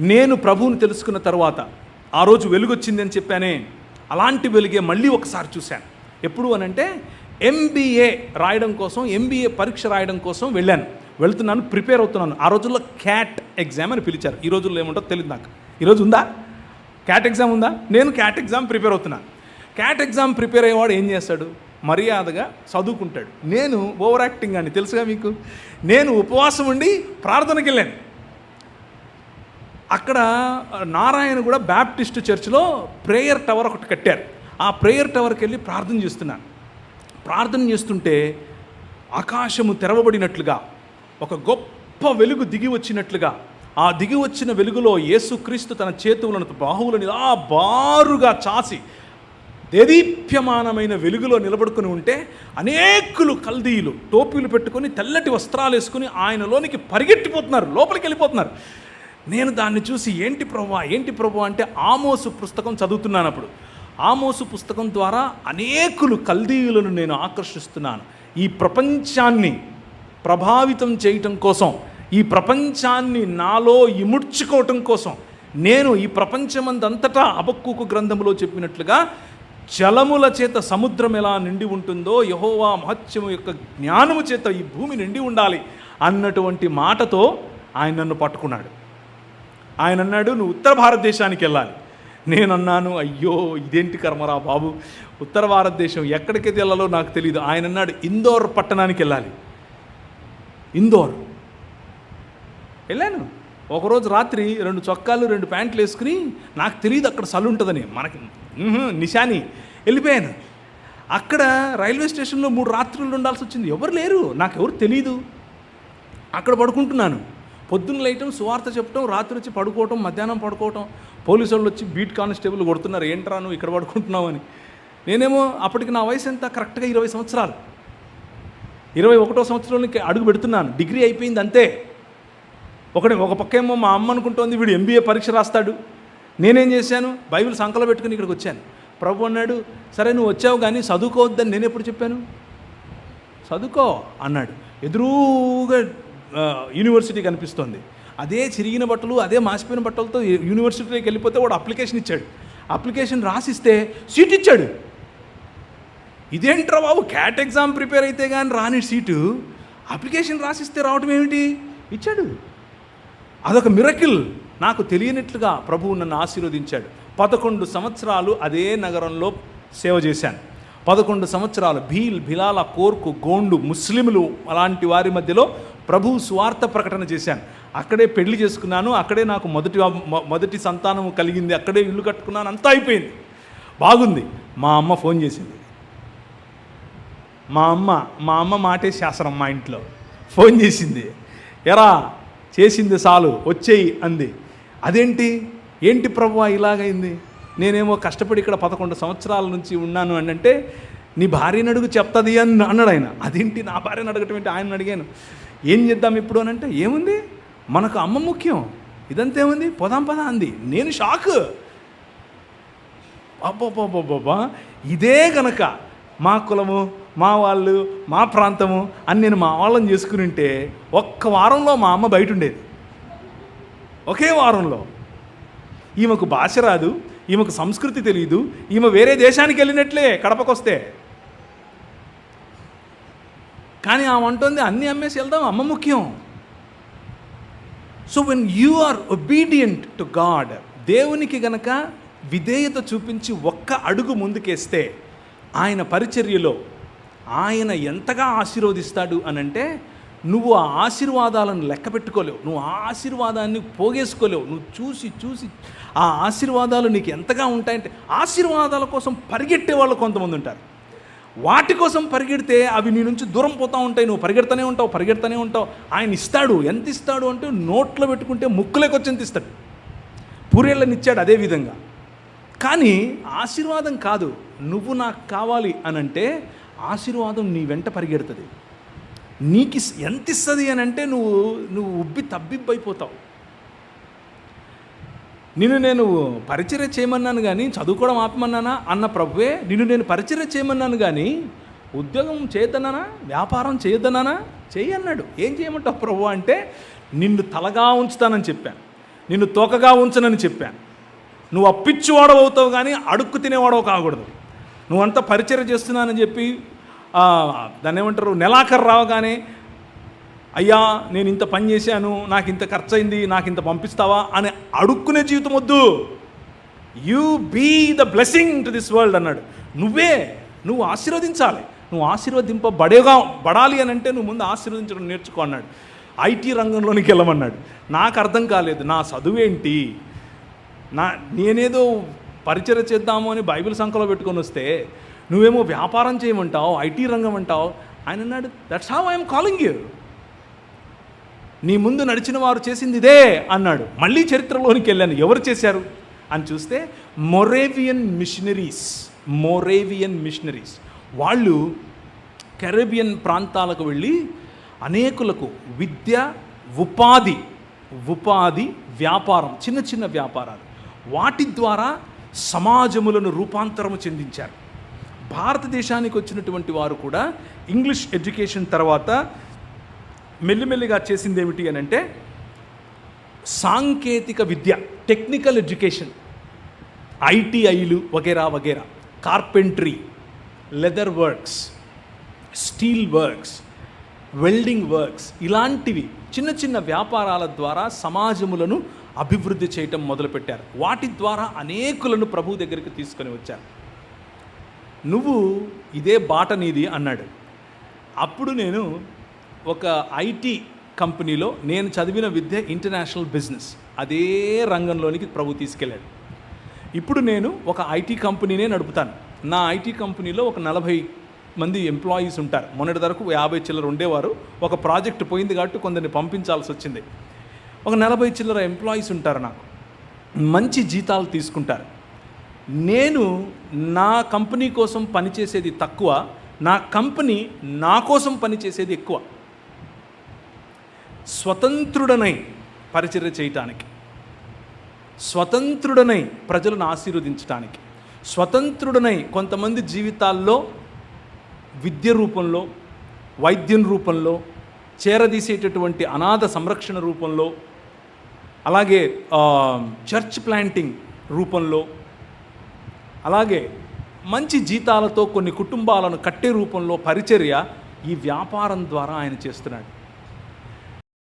నేను ప్రభువుని తెలుసుకున్న తర్వాత ఆ రోజు వెలుగొచ్చిందని చెప్పానే అలాంటి వెలుగే మళ్ళీ ఒకసారి చూశాను. ఎప్పుడు అని అంటే ఎంబీఏ రాయడం కోసం ఎంబీఏ పరీక్ష రాయడం కోసం వెళ్ళాను. వెళ్తున్నాను ప్రిపేర్ అవుతున్నాను. ఆ రోజుల్లో క్యాట్ ఎగ్జామ్ అని పిలిచారు. ఈ రోజుల్లో ఏముంటో తెలియదు నాకు. ఈరోజు ఉందా? క్యాట్ ఎగ్జామ్ ఉందా? నేను క్యాట్ ఎగ్జామ్ ప్రిపేర్ అవుతున్నాను క్యాట్ ఎగ్జామ్ ప్రిపేర్ అయ్యేవాడు ఏం చేస్తాడు? మర్యాదగా చదువుకుంటాడు. నేను ఓవర్ యాక్టింగ్ అని తెలుసుగా మీకు? నేను ఉపవాసం ఉండి ప్రార్థనకి వెళ్ళాను. అక్కడ నారాయణ కూడా బ్యాప్టిస్ట్ చర్చ్లో ప్రేయర్ టవర్ ఒకటి కట్టారు. ఆ ప్రేయర్ టవర్కి వెళ్ళి ప్రార్థన చేస్తున్నాను ప్రార్థన చేస్తుంటే ఆకాశము తెరవబడినట్లుగా ఒక గొప్ప వెలుగు దిగి వచ్చినట్లుగా ఆ దిగి వచ్చిన వెలుగులో యేసుక్రీస్తు తన చేతులను బాహువులను ఇలా బారుగా చాసి దేదీప్యమానమైన వెలుగులో నిలబడుకుని ఉంటే అనేకులు కల్దీలు టోపీలు పెట్టుకొని తెల్లటి వస్త్రాలు వేసుకుని ఆయనలోనికి పరిగెట్టిపోతున్నారు లోపలికి వెళ్ళిపోతున్నారు. నేను దాన్ని చూసి ఏంటి ప్రభు ఏంటి ప్రభు అంటే ఆమోసు పుస్తకం చదువుతున్నాను అప్పుడు. ఆమోసు పుస్తకం ద్వారా అనేకులు కల్దీయులను నేను ఆకర్షిస్తున్నాను. ఈ ప్రపంచాన్ని ప్రభావితం చేయటం కోసం ఈ ప్రపంచాన్ని నాలో ఇముడ్చుకోవటం కోసం నేను ఈ ప్రపంచమందంతటా అబక్కుకు గ్రంథములో చెప్పినట్లుగా జలముల చేత సముద్రం ఎలా నిండి ఉంటుందో యహోవా మహత్యము యొక్క జ్ఞానము చేత ఈ భూమి నిండి ఉండాలి అన్నటువంటి మాటతో ఆయన నన్ను పట్టుకున్నాడు. ఆయన అన్నాడు నువ్వు ఉత్తర భారతదేశానికి వెళ్ళాలి. నేను అన్నాను అయ్యో ఇదేంటి కర్మరా బాబు? ఉత్తర భారతదేశం ఎక్కడికి వెళ్ళాలో నాకు తెలియదు ఆయన అన్నాడు ఇందోర్ పట్టణానికి వెళ్ళాలి. ఇందోర్. వెళ్ళాను. ఒకరోజు రాత్రి రెండు చొక్కాలు రెండు ప్యాంట్లు వేసుకుని నాకు తెలియదు అక్కడ సలు ఉంటుందని. మనకి నిశాని. వెళ్ళిపోయాను. అక్కడ రైల్వే స్టేషన్లో మూడు రాత్రులు ఉండాల్సి వచ్చింది. ఎవరు లేరు? నాకు ఎవరు తెలియదు అక్కడ పడుకుంటున్నాను. పొద్దున్న లేయటం సువార్త చెప్పటం రాత్రి వచ్చి పడుకోవటం మధ్యాహ్నం పడుకోవటం. పోలీసు వాళ్ళు వచ్చి బీట్ కానిస్టేబుల్ కొడుతున్నారు ఏంట్రా నువ్వు ఇక్కడ పడుకుంటున్నావు అని నేనేమో అప్పటికి నా వయసు ఎంత? కరెక్ట్గా ఇరవై సంవత్సరాలు. ఇరవై ఒకటో సంవత్సరంలోకి అడుగు పెడుతున్నాను. డిగ్రీ అయిపోయింది అంతే. ఒకటి ఒక పక్కేమో మా అమ్మ అనుకుంటోంది వీడు ఎంబీఏ పరీక్ష రాస్తాడు. నేనేం చేశాను? బైబిల్ సంకలో పెట్టుకుని ఇక్కడికి వచ్చాను. ప్రభు అన్నాడు సరే నువ్వు వచ్చావు కానీ చదువుకోవద్దని నేను ఎప్పుడు చెప్పాను? చదువుకో అన్నాడు. ఎదురుగా యూనివర్సిటీ కనిపిస్తోంది. అదే చిరిగిన బట్టలు అదే మాసిపోయిన బట్టలతో యూనివర్సిటీకి వెళ్ళిపోతే వాడు అప్లికేషన్ ఇచ్చాడు. అప్లికేషన్ రాసిస్తే సీట్ ఇచ్చాడు. ఇదేంట్రా బాబు క్యాట్ ఎగ్జామ్ ప్రిపేర్ అయితే కానీ రాని సీటు అప్లికేషన్ రాసిస్తే రావటం ఏమిటి? ఇచ్చాడు. అదొక మిరకిల్ నాకు తెలియనట్లుగా ప్రభువు నన్ను ఆశీర్వదించాడు. పదకొండు సంవత్సరాలు అదే నగరంలో సేవ చేశాను. పదకొండు సంవత్సరాలు భీల్ భిలాల కోర్కు గోండు ముస్లింలు అలాంటి వారి మధ్యలో ప్రభు స్వార్థ ప్రకటన చేశాను. అక్కడే పెళ్ళి చేసుకున్నాను అక్కడే నాకు మొదటి మొదటి సంతానం కలిగింది అక్కడే ఇల్లు కట్టుకున్నాను అంతా అయిపోయింది. బాగుంది. మా అమ్మ ఫోన్ చేసింది. మా అమ్మ మా అమ్మ మాటే శాస్త్రం మా ఇంట్లో. ఫోన్ చేసింది. ఎరా చేసింది చాలు వచ్చేయి అంది. అదేంటి? ఏంటి ప్రభు ఇలాగైంది? నేనేమో కష్టపడి ఇక్కడ పదకొండు సంవత్సరాల నుంచి ఉన్నాను అని అంటే నీ భార్యను అడుగు చెప్తుంది అని అన్నాడు ఆయన. అదేంటి నా భార్యను అడగటం ఏంటి ఆయన అడిగాను. ఏం చేద్దాం ఇప్పుడు అని అంటే ఏముంది? మనకు అమ్మ ముఖ్యం. ఇదంతా ఏముంది? పొదాం పదా అంది. నేను షాక్. అబ్బబ్బబ్బబ్బా ఇదే గనక మా కులము మా వాళ్ళు మా ప్రాంతము అని నేను మా వాళ్ళని చేసుకుని ఉంటే ఒక్క వారంలో మా అమ్మ బయట ఉండేది ఒకే వారంలో. ఈమెకు భాష రాదు ఈమెకు సంస్కృతి తెలియదు ఈమె వేరే దేశానికి వెళ్ళినట్లే కడపకొస్తే. కానీ ఆమె అంటుంది అన్నీ అమ్మేసి వెళ్దాం అమ్మ ముఖ్యం. So when you are obedient to God దేవునికి గనక విధేయత చూపించి ఒక్క అడుగు ముందుకేస్తే ఆయన పరిచర్యలో ఆయన ఎంతగా ఆశీర్వదిస్తాడు అని అంటే నువ్వు ఆ ఆశీర్వాదాలను లెక్క పెట్టుకోలేవు నువ్వు ఆ ఆశీర్వాదాన్ని పోగేసుకోలేవు నువ్వు చూసి చూసి ఆ ఆశీర్వాదాలు నీకు ఎంతగా ఉంటాయంటే ఆశీర్వాదాల కోసం పరిగెట్టే వాళ్ళు కొంతమంది ఉంటారు. వాటి కోసం పరిగెడితే అవి నీ నుంచి దూరం పోతూ ఉంటాయి. నువ్వు పరిగెడతానే ఉంటావు పరిగెడతానే ఉంటావు. ఆయన ఇస్తాడు. ఎంత ఇస్తాడు అంటే నోట్లో పెట్టుకుంటే ముక్కులోకి ఎంత ఇస్తాడు. పూరేళ్ళని ఇచ్చాడు అదే విధంగా. కానీ ఆశీర్వాదం కాదు. నువ్వు నాకు కావాలి అని అంటే ఆశీర్వాదం నీ వెంట పరిగెడుతుంది. నీకు ఎంత ఇస్తుంది అని అంటే నువ్వు నువ్వు ఉబ్బి తబ్బిబ్బైపోతావు. నిన్ను నేను పరిచర్య చేయమన్నాను కానీ చదువుకోవడం ఆపమన్నానా? అన్న ప్రభువే నిన్ను నేను పరిచర్య చేయమన్నాను కానీ ఉద్యోగం చేయొద్దన్నానా? వ్యాపారం చేయొద్దన్నానా? చేయన్నాడు. ఏం చేయమంటావు ప్రభు అంటే నిన్ను తలగా ఉంచుతానని చెప్పాను. నిన్ను తోకగా ఉంచనని చెప్పాను. నువ్వు అప్పిచ్చువాడవు అవుతావు కానీ అడుక్కు తినేవాడవు కాకూడదు. నువ్వంతా పరిచయం చేస్తున్నానని చెప్పి దాన్ని ఏమంటారు నెలాఖరు రావగానే అయ్యా నేను ఇంత పని చేశాను నాకు ఇంత ఖర్చు అయింది నాకు ఇంత పంపిస్తావా అని అడుక్కునే జీవితం వద్దు. You be the blessing to this world అన్నాడు. నువ్వే నువ్వు ఆశీర్వదించాలి. నువ్వు ఆశీర్వదింపబడేగా పడాలి అని అంటే నువ్వు ముందు ఆశీర్వదించడం నేర్చుకో అన్నాడు. ఐటీ రంగంలోనికి వెళ్ళమన్నాడు. నాకు అర్థం కాలేదు నా చదువేంటి? నా నేనేదో పరిచయం చేద్దాము అని బైబిల్ సంఖలో పెట్టుకొని వస్తే నువ్వేమో వ్యాపారం చేయమంటావు ఐటీ రంగం అంటావు ఆయన అన్నాడు that's how I'm calling you నీ ముందు నడిచిన వారు చేసింది ఇదే అన్నాడు. మళ్ళీ చరిత్రలోనికి వెళ్ళాను. ఎవరు చేశారు? అని చూస్తే మొరేవియన్ మిషనరీస్ మొరేవియన్ మిషనరీస్. వాళ్ళు కెరేబియన్ ప్రాంతాలకు వెళ్ళి అనేకులకు విద్య ఉపాధి ఉపాధి వ్యాపారం చిన్న చిన్న వ్యాపారాలు. వాటి ద్వారా సమాజములను రూపాంతరము చెందించారు. భారతదేశానికి వచ్చినటువంటి వారు కూడా ఇంగ్లీష్ ఎడ్యుకేషన్ తర్వాత మెల్లిమెల్లిగా చేసింది ఏమిటి అని అంటే సాంకేతిక విద్య టెక్నికల్ ఎడ్యుకేషన్ ఐటీఐలు వగేరా వగేరా carpentry leather works steel works welding works ఇలాంటివి చిన్న చిన్న వ్యాపారాల ద్వారా సమాజములను అభివృద్ధి చేయటం మొదలుపెట్టారు. వాటి ద్వారా అనేకులను ప్రభు దగ్గరికి తీసుకొని వచ్చారు. నువ్వు ఇదే బాట నీది అన్నాడు. అప్పుడు నేను ఒక ఐటీ కంపెనీలో నేను చదివిన విద్య ఇంటర్నేషనల్ బిజినెస్. అదే రంగంలోనికి ప్రభు తీసుకెళ్ళాడు. ఇప్పుడు నేను ఒక ఐటీ కంపెనీనే నడుపుతాను. నా ఐటీ కంపెనీలో ఒక నలభై మంది ఎంప్లాయీస్ ఉంటారు. మొన్నటి వరకు యాభై చిల్లర ఉండేవారు. ఒక ప్రాజెక్ట్ పోయింది కాబట్టి కొందరిని పంపించాల్సి వచ్చింది. ఒక నలభై చిల్లర ఎంప్లాయీస్ ఉంటారు నాకు. మంచి జీతాలు తీసుకుంటారు. నేను నా కంపెనీ కోసం పనిచేసేది తక్కువ. నా కంపెనీ నా కోసం పనిచేసేది ఎక్కువ. స్వతంత్రుడనై పరిచర్య చేయటానికి. స్వతంత్రుడనై ప్రజలను ఆశీర్వదించడానికి స్వతంత్రుడనై కొంతమంది జీవితాల్లో విద్య రూపంలో వైద్యం రూపంలో చేరదీసేటటువంటి అనాథ సంరక్షణ రూపంలో అలాగే చర్చ్ ప్లాంటింగ్ రూపంలో అలాగే మంచి జీతాలతో కొన్ని కుటుంబాలను కట్టే రూపంలో పరిచర్య ఈ వ్యాపారం ద్వారా ఆయన చేస్తున్నాడు.